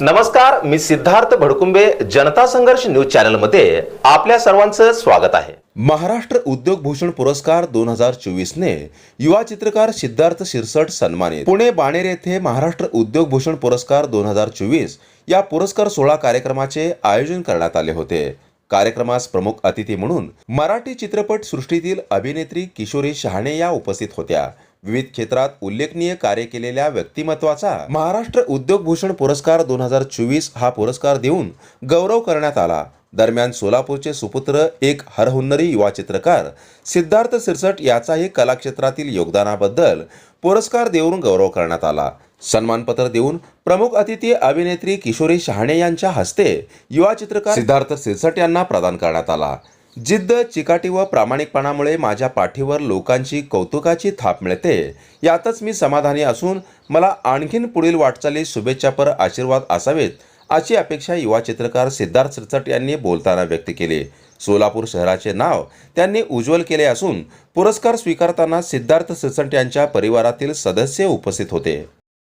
नमस्कार मी सिद्धार्थ भडकुंबे जनता संघर्ष न्यूज चॅनलमध्ये आपल्या सर्वांचं स्वागत आहे. महाराष्ट्र उद्योग भूषण पुरस्कार दोन हजार चोवीस ने युवा चित्रकार सिद्धार्थ शिरसट सन्मानित. पुणे बाणेर येथे महाराष्ट्र उद्योग भूषण पुरस्कार दोन हजार चोवीस या पुरस्कार सोहळा कार्यक्रमाचे आयोजन करण्यात आले होते. कार्यक्रमास प्रमुख अतिथी म्हणून मराठी चित्रपट सृष्टीतील अभिनेत्री किशोरी शहाणे या उपस्थित होत्या. विविध क्षेत्रात उल्लेखनीय कार्य केलेल्या व्यक्तिमत्वाचा महाराष्ट्र उद्योग भूषण पुरस्कार दोन हजार चोवीस हा पुरस्कार देऊन गौरव करण्यात आला. दरम्यान सोलापूरचे सुपुत्र एक हरहुन्नरी युवा चित्रकार सिद्धार्थ सिरसट याचाही कलाक्षेत्रातील योगदानाबद्दल पुरस्कार देऊन गौरव करण्यात आला. सन्मानपत्र देऊन प्रमुख अतिथी अभिनेत्री किशोरी शहाणे यांच्या हस्ते युवा चित्रकार सिद्धार्थ सिरसट यांना प्रदान करण्यात आला. जिद्द चिकाटी व प्रामाणिकपणामुळे माझ्या पाठीवर लोकांची कौतुकाची थाप मिळते. यातच मी समाधानी असून मला आणखीन पुढील वाटचाली शुभेच्छापर आशीर्वाद असावेत अशी अपेक्षा युवा चित्रकार सिद्धार्थ सिरचट यांनी बोलताना व्यक्त केली. सोलापूर शहराचे नाव त्यांनी उज्ज्वल केले असून पुरस्कार स्वीकारताना सिद्धार्थ सिरचट यांच्या परिवारातील सदस्य उपस्थित होते.